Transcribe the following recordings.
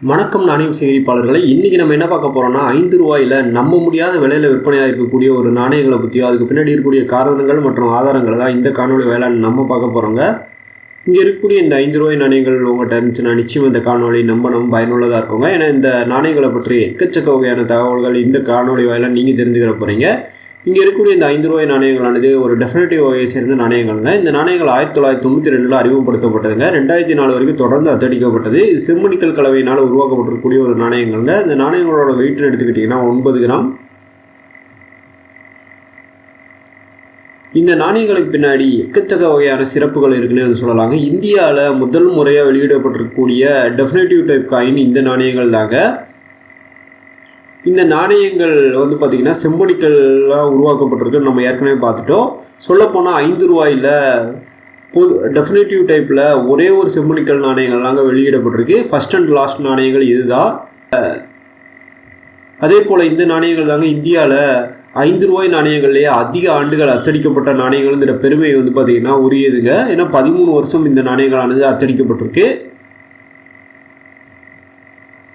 வணக்கம் நாணயம் சேகரிப்பாளர்களை இன்றைக்கி நம்ம என்ன பார்க்க போகிறோம்னா ஐந்து ரூபாயில் நம்ப முடியாத விலையில் விற்பனையாக இருக்கக்கூடிய ஒரு நாணயங்களை பற்றியோ அதுக்கு பின்னாடி இருக்கக்கூடிய காரணங்கள் மற்றும் ஆதாரங்களை தான் இந்த காணொலி வேளாண் நம்ம பார்க்க போகிறோங்க இங்கே இருக்கக்கூடிய இந்த ஐந்து ரூபாய் நாணயங்கள் உங்கள்கிட்ட இருந்துச்சுன்னா நிச்சயம் இந்த காணொலி நம்பணும் பயனுள்ளதாக இருக்குங்க. ஏன்னா இந்த நாணயங்களை பற்றி எக்கச்சக்க வகையான தகவல்கள் இந்த காணொலி வாயிலாக நீங்கள் தெரிஞ்சுக்கிற போகிறீங்க இங்கே இருக்கக்கூடிய இந்த ஐந்து ரூபாய் நாணயங்களானது ஒரு டெஃபினட்டிவ் வகையை சேர்ந்த நாணயங்கள்ங்க. இந்த நாணயங்கள் ஆயிரத்தி தொள்ளாயிரத்தி தொண்ணூற்றி ரெண்டில் அறிமுகப்படுத்தப்பட்டதுங்க. ரெண்டாயிரத்தி நாலு வரைக்கும் தொடர்ந்து அத்தடிக்கப்பட்டது. இது செம்மணிக்கல் கலவையினால் உருவாக்கப்பட்டிருக்கக்கூடிய ஒரு நாணயங்கள்ங்க. இந்த நாணயங்களோட வெயிட்னு எடுத்துக்கிட்டிங்கன்னா ஒன்பது கிராம். இந்த நாணயங்களுக்கு பின்னாடி எக்கத்தக்க வகையான சிறப்புகள் இருக்குன்னு சொல்லலாங்க. இந்தியாவில் முதல் முறையாக வெளியிடப்பட்டிருக்கக்கூடிய டெஃபினேட்டிவ் டைப் காயின் இந்த நாணயங்கள் தாங்க இந்த நாணயங்கள் வந்து பார்த்திங்கன்னா செம்படிக்கல்லாம் உருவாக்கப்பட்டிருக்குன்னு நம்ம ஏற்கனவே பார்த்துட்டோம். சொல்லப்போனால் ஐந்து ரூபாயில் பொது டெஃபினேட்டிவ் டைப்பில் ஒரே ஒரு செம்பனிக்கல் நாணயங்கள்லாங்க வெளியிடப்பட்டிருக்கு. ஃபஸ்ட் அண்ட் லாஸ்ட் நாணயங்கள் இதுதான் அதே போல் இந்த நாணயங்கள் தாங்க இந்தியாவில் ஐந்து ரூபாய் நாணயங்கள்லேயே அதிக ஆண்டுகள் அத்தடிக்கப்பட்ட நாணயங்கள்ங்கிற பெருமை வந்து பார்த்திங்கன்னா உரியதுங்க. ஏன்னா பதிமூணு வருஷம் இந்த நாணயங்களானது அத்தடிக்கப்பட்டிருக்கு.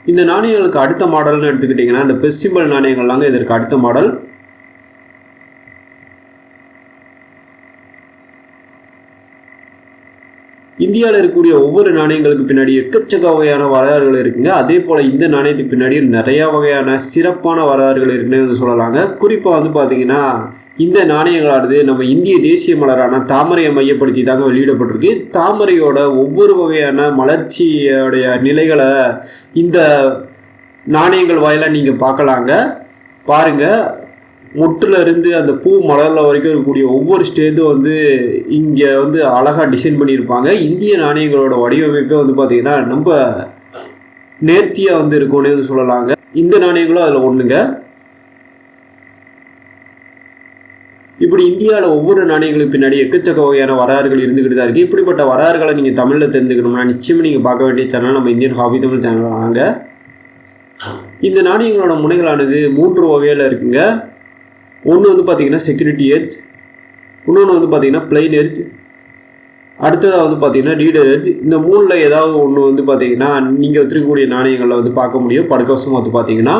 இந்த நாணயங்களுக்கு அடுத்த மாடல்னு எடுத்துக்கிட்டிங்கன்னா இந்த பெசிம்பிள் நாணயங்கள்லாங்க இதற்கு அடுத்த மாடல். இந்தியாவில் இருக்கக்கூடிய ஒவ்வொரு நாணயங்களுக்கு பின்னாடி எக்கச்சக்க வகையான வரலாறுகள் இருக்குங்க. அதே போல் இந்த நாணயத்துக்கு பின்னாடியும் நிறையா வகையான சிறப்பான வரலாறுகள் இருக்குன்னு வந்து சொல்லலாங்க. குறிப்பாக வந்து பார்த்தீங்கன்னா இந்த நாணயங்களானது நம்ம இந்திய தேசிய மலரான தாமரையை மையப்படுத்தி தாங்க வெளியிடப்பட்டிருக்கு. தாமரையோட ஒவ்வொரு வகையான மலர்ச்சியோடைய நிலைகளை இந்த நாணயங்கள் வாயிலாக நீங்கள் பார்க்கலாங்க. பாருங்கள் மொட்டுல அந்த பூ மலர்ல வரைக்கும் இருக்கக்கூடிய ஒவ்வொரு ஸ்டேஜும் வந்து இங்கே வந்து அழகாக டிசைன் பண்ணியிருப்பாங்க. இந்திய நாணயங்களோட வடிவமைப்பே வந்து பார்த்திங்கன்னா ரொம்ப நேர்த்தியாக வந்து இருக்கும்னே வந்து சொல்லலாங்க. இந்த நாணயங்களும் அதில் ஒன்றுங்க இப்படி இந்தியாவில் ஒவ்வொரு நாணயங்களுக்கு பின்னாடி எக்கச்சக்க வகையான வரலாறுகள் இருந்துக்கிட்டு தான் இருக்குது இப்படிப்பட்ட வரலாறுகளை நீங்கள் தமிழில் தெரிஞ்சுக்கணும்னா நிச்சயமாக நீங்கள் பார்க்க வேண்டிய சேனல் நம்ம இந்தியன் ஹாபி தமிழ் சேனல் வாங்க. இந்த நாணயங்களோட முனைகளானது மூன்று வகையில் இருக்குங்க. ஒன்று வந்து பார்த்தீங்கன்னா செக்யூரிட்டி எர்ஜ் இன்னொன்று வந்து பார்த்தீங்கன்னா பிளைன் எர்ஜ் அடுத்ததாக வந்து பார்த்தீங்கன்னா ரீடர் எட்ஜ் இந்த மூணில் ஏதாவது ஒன்று வந்து பார்த்தீங்கன்னா நீங்கள் வச்சிருக்கக்கூடிய நாணயங்களில் வந்து பார்க்க முடியும். படுக்கவசமாக வந்து பார்த்தீங்கன்னா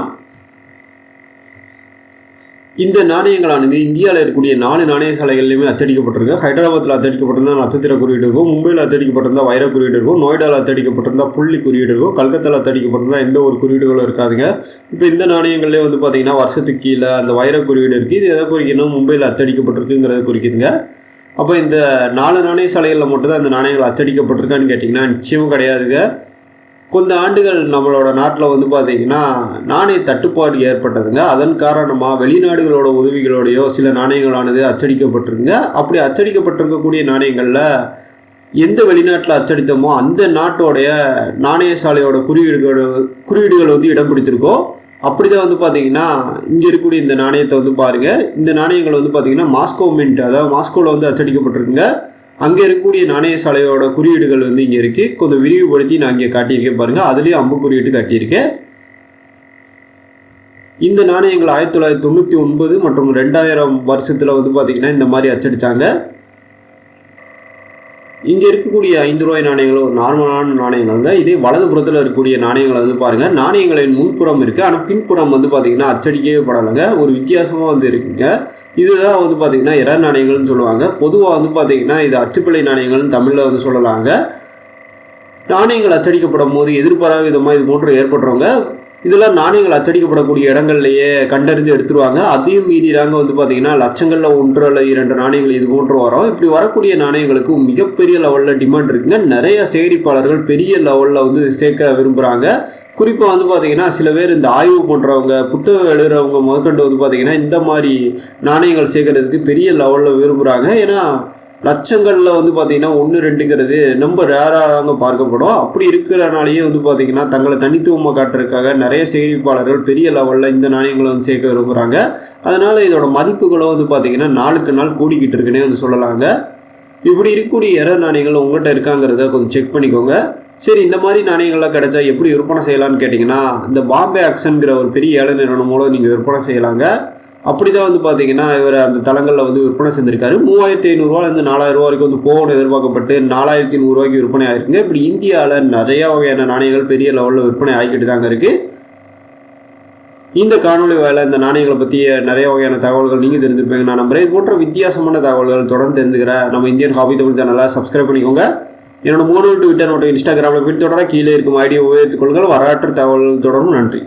இந்த நாணயங்களானது இந்தியாவில் இருக்கக்கூடிய நாலு நாணய சாலைகள்லையுமே அச்சடிக்கப்பட்டிருக்கு. ஹைதராபாத்தில் அச்சடிக்கப்பட்டிருந்தா நட்சத்திர குறியீடு இருக்கும். மும்பையில் அச்சடிக்கப்பட்டிருந்தா வைர குறியீடு இருக்கும். நோய்டாவில் அச்சடிக்கப்பட்டிருந்தா புள்ளி குறியீடு இருக்கும். கல்கத்தாவில் அச்சடிக்கப்பட்டிருந்தா எந்த ஒரு குறியீடுகளும் இருக்காதுங்க. இப்போ இந்த நாணயங்கள்லேயே வந்து பார்த்தீங்கன்னா வருஷத்துக்கு கீழே அந்த வைர குறியீடு இருக்குது இது எதை குறிக்கணும் மும்பையில் அச்சடிக்கப்பட்டிருக்குங்கிறத குறிக்குதுங்க. அப்போ இந்த நாலு நாணய சாலைகளில் மட்டும்தான் இந்த நாணயங்கள் அச்சடிக்கப்பட்டிருக்கான்னு கேட்டிங்கன்னா நிச்சயமும் கிடையாதுங்க. கொஞ்ச ஆண்டுகள் நம்மளோட நாட்டில் வந்து பார்த்திங்கன்னா நாணய தட்டுப்பாடு ஏற்பட்டதுங்க. அதன் காரணமாக வெளிநாடுகளோட உதவிகளோடையோ சில நாணயங்களானது அச்சடிக்கப்பட்டிருக்குங்க. அப்படி அச்சடிக்கப்பட்டிருக்கக்கூடிய நாணயங்களில் எந்த வெளிநாட்டில் அச்சடித்தோமோ அந்த நாட்டோடைய நாணய சாலையோட குறியீடுகள் குறியீடுகள் வந்து இடம் பிடித்திருக்கோ அப்படி தான் வந்து பார்த்தீங்கன்னா இங்கே இருக்கக்கூடிய இந்த நாணயத்தை வந்து பாருங்கள் இந்த நாணயங்கள் வந்து பார்த்தீங்கன்னா மாஸ்கோ மின்ட் அதாவது மாஸ்கோவில் வந்து அச்சடிக்கப்பட்டிருக்குங்க. அங்கே இருக்கக்கூடிய நாணய சாலையோட குறியீடுகள் வந்து இங்கே இருக்குது கொஞ்சம் விரிவுபடுத்தி நான் இங்கே காட்டியிருக்கேன் பாருங்கள் அதுலேயும் அம்பு குறியீடு காட்டியிருக்கேன். இந்த நாணயங்கள் ஆயிரத்தி தொள்ளாயிரத்தி தொண்ணூற்றி ஒன்பது மற்றும் ரெண்டாயிரம் வருஷத்தில் வந்து பார்த்திங்கன்னா இந்த மாதிரி அச்சடித்தாங்க இங்கே இருக்கக்கூடிய ஐந்து ரூபாய் நாணயங்களும் ஒரு நார்மலான நாணயங்கள்ங்க. இதே வலதுபுறத்தில் இருக்கக்கூடிய நாணயங்களை வந்து பாருங்கள் நாணயங்களின் முன்புறம் இருக்குது ஆனால் பின்புறம் வந்து பார்த்திங்கன்னா அச்சடிக்கவே படலைங்க. ஒரு வித்தியாசமாக வந்து இருக்குங்க. இதுதான் வந்து பார்த்திங்கன்னா இற நாணயங்கள்னு சொல்லுவாங்க. பொதுவாக வந்து பார்த்திங்கன்னா இது அச்சுப்பிள்ளை நாணயங்கள்னு தமிழில் வந்து சொல்லலாங்க. நாணயங்கள் அச்சடிக்கப்படும் போது எதிர்பாராத விதமாக இது போன்று ஏற்படுறவங்க இதெல்லாம் நாணயங்கள் அச்சடிக்கப்படக்கூடிய இடங்கள்லையே கண்டறிந்து எடுத்துருவாங்க. அதையும் மீறிறாங்க வந்து பார்த்திங்கன்னா லட்சங்களில் ஒன்று அல்ல இரண்டு நாணயங்கள் இது போன்று வரும். இப்படி வரக்கூடிய நாணயங்களுக்கு மிகப்பெரிய லெவலில் டிமாண்ட் இருக்குங்க. நிறைய சேகரிப்பாளர்கள் பெரிய லெவலில் வந்து சேர்க்க விரும்புகிறாங்க குறிப்பாக வந்து பார்த்தீங்கன்னா சில பேர் இந்த ஆய்வு பண்ணுறவங்க புத்தகம் எழுதுறவங்க முதற்கொண்டு வந்து பார்த்தீங்கன்னா இந்த மாதிரி நாணயங்கள் சேர்க்கறதுக்கு பெரிய லெவலில் விரும்புகிறாங்க ஏன்னா லட்சங்களில் வந்து பார்த்தீங்கன்னா ஒன்று ரெண்டுங்கிறது ரொம்ப ரேராக தாங்க பார்க்கப்படும். அப்படி இருக்கிறனாலேயே வந்து பார்த்தீங்கன்னா தங்களை தனித்துவமாக காட்டுறதுக்காக நிறைய சேகரிப்பாளர்கள் பெரிய லெவலில் இந்த நாணயங்களை வந்து சேர்க்க விரும்புகிறாங்க அதனால் இதோட மதிப்புகளும் வந்து பார்த்தீங்கன்னா நாளுக்கு நாள் கூடிக்கிட்டு இருக்குன்னே வந்து சொல்லலாங்க. இப்படி இருக்கக்கூடிய இற நாணயங்கள் உங்கள்கிட்ட இருக்காங்கிறத கொஞ்சம் செக் பண்ணிக்கோங்க. சரி இந்த மாதிரி நாணயங்கள்லாம் கிடைச்சா எப்படி விற்பனை செய்யலாம்னு கேட்டிங்கன்னா இந்த பாம்பே அக்ஷன்கிற ஒரு பெரிய ஏழை நிறுவனம் மூலம் நீங்கள் விற்பனை செய்யலாங்க. அப்படி தான் வந்து பார்த்தீங்கன்னா இவர் அந்த தளங்களில் வந்து விற்பனை செஞ்சுருக்காரு. மூவாயிரத்தி ஐநூறுரூவாலேருந்து நாலாயிரரூவா வரைக்கும் வந்து போகணும் எதிர்பார்க்கப்பட்டு நாலாயிரத்தி நூறுரூவாய்க்கு விற்பனை ஆயிருக்குங்க. இப்படி இந்தியாவில் நிறையா வகையான நாணயங்கள் பெரிய லெவலில் விற்பனை ஆகிக்கிட்டு தாங்க இருக்குது இந்த காணொளி வேலை இந்த நாணயங்களை பற்றிய நிறைய வகையான தகவல்கள் நீங்கள் தெரிஞ்சுப்பீங்க நான் நம்புகிறேன் இது போன்ற வித்தியாசமான தகவல்கள் தொடர்ந்து தெரிஞ்சுக்கிறேன் நம்ம இந்தியன் ஹாபி தமிழ் சேனலை சப்ஸ்கிரைப் பண்ணிக்கோங்க. என்னோட மூணு ட்விட்டர் நோட்டு இன்ஸ்டாகிராமில் பின்தொடர கீழே இருக்கும் ஐடியை உபயோகித்துக் கொள்ளுங்கள். வரலாற்று தகவல்கள் தொடரும் நன்றி.